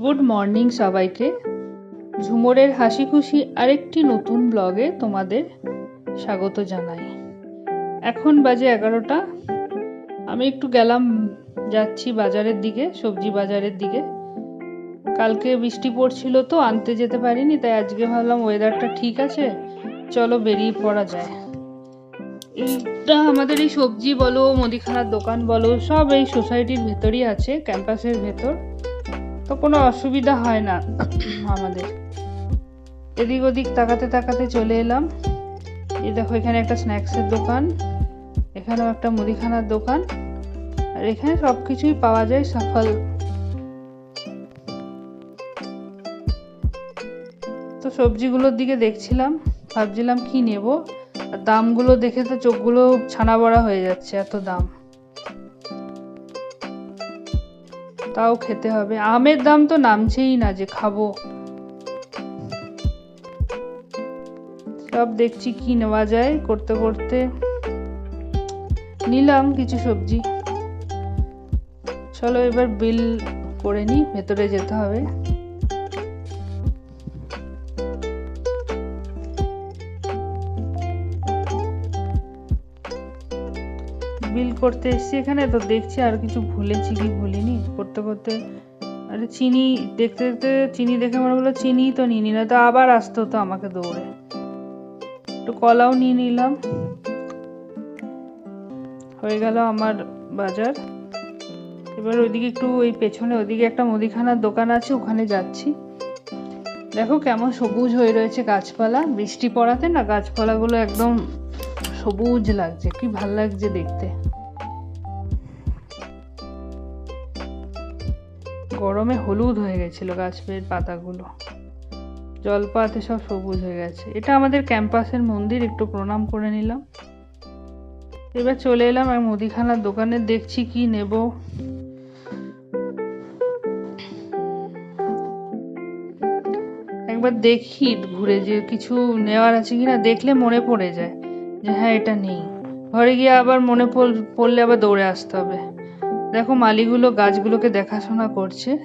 Good morning সবাইকে। ঝুমরের হাসি খুশি আরেকটি নতুন ব্লগে তোমাদের স্বাগত জানাই। এখন বাজে এগারোটা। আমি একটু গেলাম, যাচ্ছি বাজারের দিকে, সবজি বাজারের দিকে। কালকে বৃষ্টি পড়ছিল তো, আনতে যেতে পারিনি, তাই আজকে ভাবলাম ওয়েদারটা ঠিক আছে, চলো বেরিয়ে পড়া যায়। এইটা আমাদের এই সবজি বলো, মুদিখানার দোকান বলো, সব এই সোসাইটির ভেতরই আছে ক্যাম্পাসের ভেতর। তো কোনো অসুবিধা হয় না আমাদের। এদিক ওদিক তাকাতে তাকাতে চলে এলাম। এই দেখো, এখানে একটা স্ন্যাক্সের দোকান, এখানেও একটা মুদিখানার দোকান, আর এখানে সব কিছুই পাওয়া যায় সফল। তো সবজিগুলোর দিকে দেখছিলাম, ভাবছিলাম কি নেব, আর দামগুলো দেখে তো চোখগুলো ছানা বড়া হয়ে যাচ্ছে, এত দাম। তাও খেতে হবে। আমের দাম তো নামছেই না যে খাব। সব দেখছি কি নেওয়া যায় করতে করতে। নিলাম কিছু সবজি। চলো এবার বিল করে নিই, ভেতরে যেতে হবে। বিল করতে এসেছি এখানে, তো দেখছি আর কিছু ভুলেছি কি ভুলিনি করতে করতে। আরে চিনি দেখতে দেখতে, চিনি দেখে মনে হলো চিনি তো নিয়ে নিলাম, তো আবার আসতে হতো আমাকে দৌড়ে। একটু কলাও নিয়ে নিলাম। হয়ে গেল আমার বাজার। এবার ওইদিকে একটু ওই পেছনে ওইদিকে একটা মুদিখানার দোকান আছে, ওখানে যাচ্ছি। দেখো কেমন সবুজ হয়ে রয়েছে গাছপালা, বৃষ্টি পড়াতে না গাছপালাগুলো একদম সবুজ লাগছে, কি ভালো লাগছে দেখতে। গরমে হলুদ হয়ে গেছিল গাছের পাতাগুলো। জলপাতে সব সবুজ হয়ে গেছে। এটা আমাদের ক্যাম্পাসের মন্দির, একটু প্রণাম করে নিলাম। এবার চলে এলাম এক মুদিখানার দোকানে, দেখছি কি নেব। একবার দেখি, ঘুরে যে কিছু নেওয়ার আছে কিনা, দেখলে মনে পড়ে যায়। যে হ্যাঁ এটা নেই। ঘরে গিয়ে আবার মনে পড়লে আবার দৌড়ে আসতে হবে। দেখো মালিগুলো গাছগুলোকে দেখাশোনা করছে।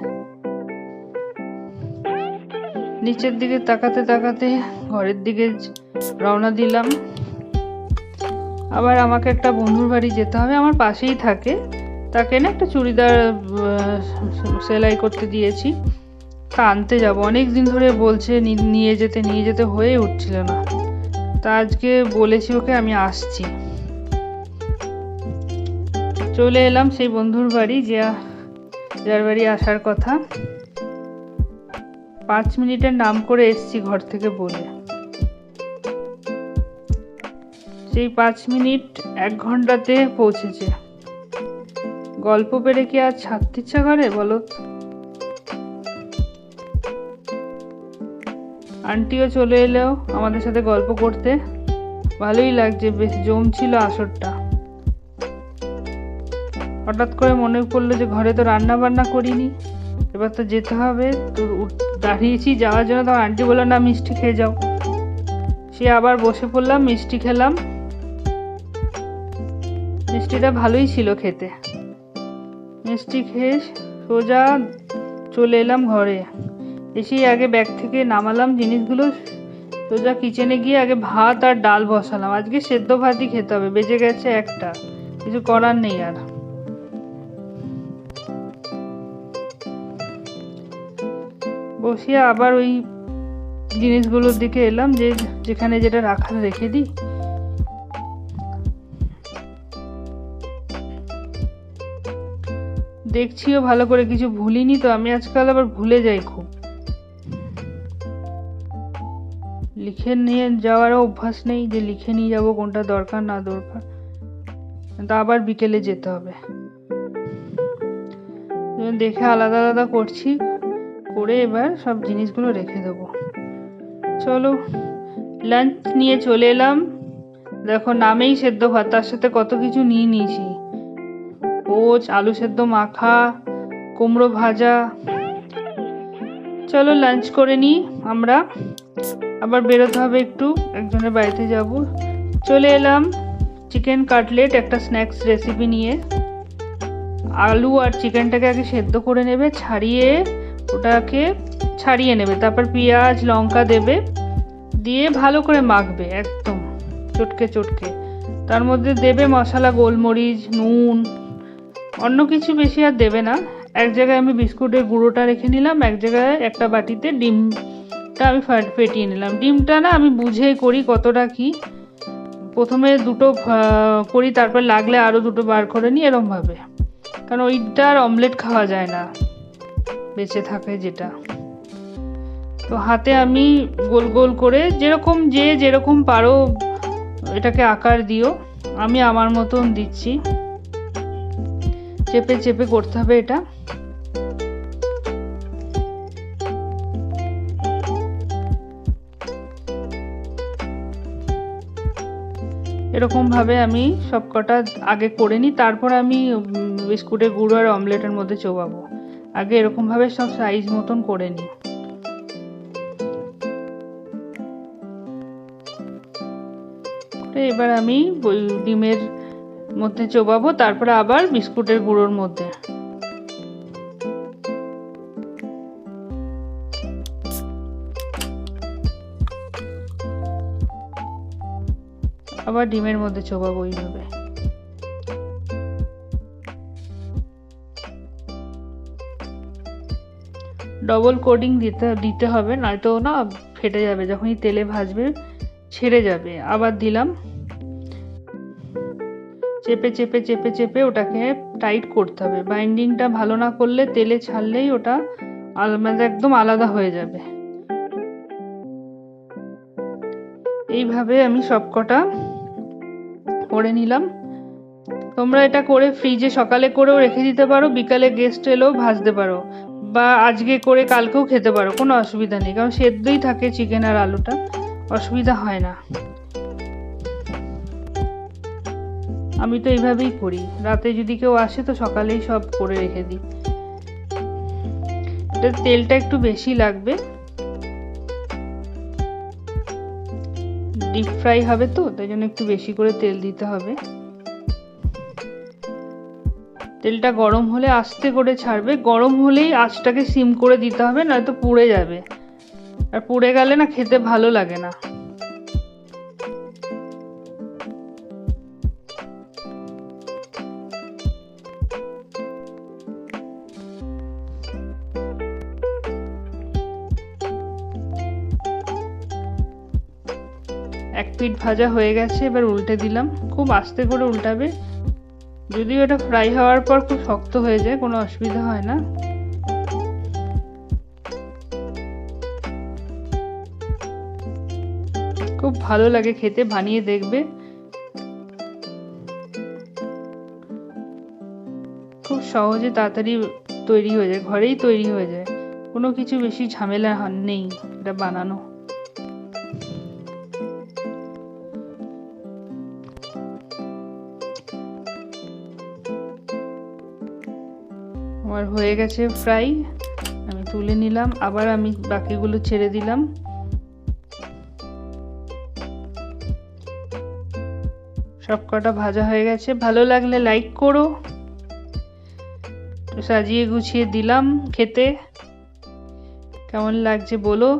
নিচের দিকে তাকাতে তাকাতে ঘরের দিকে রওনা দিলাম। আবার আমাকে একটা বন্ধুর বাড়ি যেতে হবে। আমার পাশেই থাকে। তাকে না একটা চুড়িদার সেলাই করতে দিয়েছি। তা আনতে যাব। অনেক দিন ধরে বলছে নিয়ে যেতে নিয়ে যেতে হয়ে উঠছিল না। তা আজকে বলেছি ওকে, আমি আসছি। চলে এলাম সেই বন্ধুর বাড়ি যে যার বাড়ি আসার কথা। পাঁচ মিনিটের নাম করে এসছি ঘর থেকে বলে। সেই পাঁচ মিনিট এক ঘন্টাতে পৌঁছেছে। গল্প পেরে কি আর ছাড়তে ইচ্ছা করে বলো? আন্টিও চলে এলেও আমাদের সাথে গল্প করতে। ভালোই লাগছে, বেশ জমছিল আসরটা। হঠাৎ করে মনে পড়ল যে ঘরে তো রান্না বান্না করিনি। এবার তো যেতে হবে, তো দাঁড়িয়েছি, যাওয়ার জন্য তখন আন্টি বলল, না, মিষ্টি খেয়ে যাও। সে আবার বসে পড়লাম, মিষ্টি খেলাম। মিষ্টিটা ভালোই ছিল খেতে। মিষ্টি খেয়ে সোজা চলে এলাম ঘরে। এসেই আগে ব্যাগ থেকে নামালাম জিনিসগুলো। সোজা কিচেনে গিয়ে আগে ভাত আর ডাল বসালাম। আজকে সেদ্ধ ভাতই খেতে হবে, বেজে গেছে একটা। কিছু করার নেই আর। বসিয়ে আবার ওই জিনিসগুলোর দিকে এলাম, যে যেখানে যেটা রাখার রেখে দিই। দেখছিও ভালো করে কিছু ভুলিনি তো, আমি আজকাল আবার ভুলে যাই খুব। লিখে নিয়ে যাওয়ারও অভ্যাস নেই যে লিখে নিয়ে যাব কোনটা দরকার, না দরকার। তা আবার বিকেলে যেতে হবে। দেখে আলাদা আলাদা করছি, করে এবার সব জিনিসগুলো রেখে দেবো। চলো লাঞ্চ নিয়ে চলে এলাম। দেখো নামেই সেদ্ধ ভাত, তার সাথে কত কিছু নিয়ে নিয়েছি। ওচ আলু সেদ্ধ মাখা, কুমড়ো ভাজা। চলো লাঞ্চ করে নিই আমরা। আবার বেরোতে হবে একটু, একজনের বাড়িতে যাব। চলে এলাম চিকেন কাটলেট একটা স্ন্যাক্স রেসিপি নিয়ে। আলু আর চিকেনটাকে আগে সেদ্ধ করে নেবে, ছাড়িয়ে ওটাকে ছাড়িয়ে নেবে, তারপর পেঁয়াজ, লঙ্কা দেবে, দিয়ে ভালো করে মাখবে একদম, চটকে চটকে। তার মধ্যে দেবে মশলা, গোলমরিচ, নুন, অন্য কিছু বেশি আর দেবে না। এক জায়গায় আমি বিস্কুটের গুঁড়োটা রেখে নিলাম, এক জায়গায় একটা বাটিতে ডিমটা আমি ফা- ফেটিয়ে নিলাম। ডিমটা না আমি বুঝেই করি কতটা কি। প্রথমে দুটো করি, তারপর লাগলে আরও দুটো বার করে নিই এরমভাবে। কারণ ওইটা আর অমলেট খাওয়া যায় না। বেঁচে থাকে যেটা। তো হাতে আমি গোল গোল করে যেরকম যে যেরকম পারো এটাকে আকার দিও। আমি আমার মতন দিচ্ছি। চেপে চেপে করতে হবে এটা। এরকমভাবে আমি সবকটা আগে করে নিই, তারপর আমি বিস্কুটের গুঁড়ো আর অমলেটের মধ্যে চোবাবো। আগে এরকমভাবে সব সাইজ মতন করে নিই। এবার আমি ওই ডিমের মধ্যে চোবাবো, তারপরে আবার বিস্কুটের গুঁড়োর মধ্যে। আবার ডিমের মধ্যে চোবাবো ওইভাবে ডবল কোডিং দিতে দিতে হবে, নয়তো না ফেটে যাবে, যখনই তেলে ভাজবে ছেড়ে যাবে। আবার দিলাম। চেপে চেপে চেপে চেপে ওটাকে টাইট করতে হবে। বাইন্ডিংটা ভালো না করলে তেলে ছাড়লেই ওটা আল- মানে একদম আলাদা হয়ে যাবে। এইভাবে আমি সবকটা করে নিলাম। তোমরা এটা করে ফ্রিজে সকালে করেও রেখে দিতে পারো, বিকালে গেস্ট এলেও ভাজতে পারো বা আজকে করে কালকেও খেতে পারো, কোনো অসুবিধা নেই, কারণ সেদ্ধই থাকে চিকেন আর আলুটা, অসুবিধা হয় না। আমি তো এইভাবেই করি, রাতে যদি কেউ আসে তো সকালেই সব করে রেখে দিই। তেলটা একটু বেশি লাগবে। ডিপ ফ্রাই হবে তো, তাই জন্য একটু বেশি করে তেল দিতে হবে। তেলটা গরম হলে আস্তে করে ছাড়বে, গরম হলেই আঁচটাকে সিম করে দিতে হবে, নয়তো পুড়ে যাবে। আর পুড়ে গেলে না খেতে ভালো লাগে না। এক পিঠ ভাজা হয়ে গেছে, এবার উল্টে দিলাম। খুব আস্তে করে উল্টাবে। যদিও এটা ফ্রাই হওয়ার পর খুব শক্ত হয়ে যায়, কোনো অসুবিধা হয় না। খুব ভালো লাগে খেতে, বানিয়ে দেখবে। খুব সহজে তাড়াতাড়ি তৈরি হয়ে যায়, ঘরেই তৈরি হয়ে যায়। কোনো কিছু বেশি ঝামেলা নেই, এটা বানানো। আমার হয়ে গেছে ফ্রাই। আমি তুলে নিলাম, আবার আমি বাকিগুলো ছেড়ে দিলাম। সব কটা ভাজা হয়ে গেছে। ভালো লাগলে লাইক করো। সাজিয়ে গুছিয়ে দিলাম খেতে। কেমন লাগছে বলো।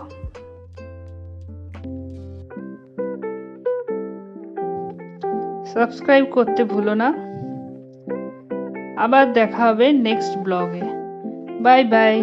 সাবস্ক্রাইব করতে ভুলো না। আবার দেখা হবে নেক্সট ব্লগে বাই বাই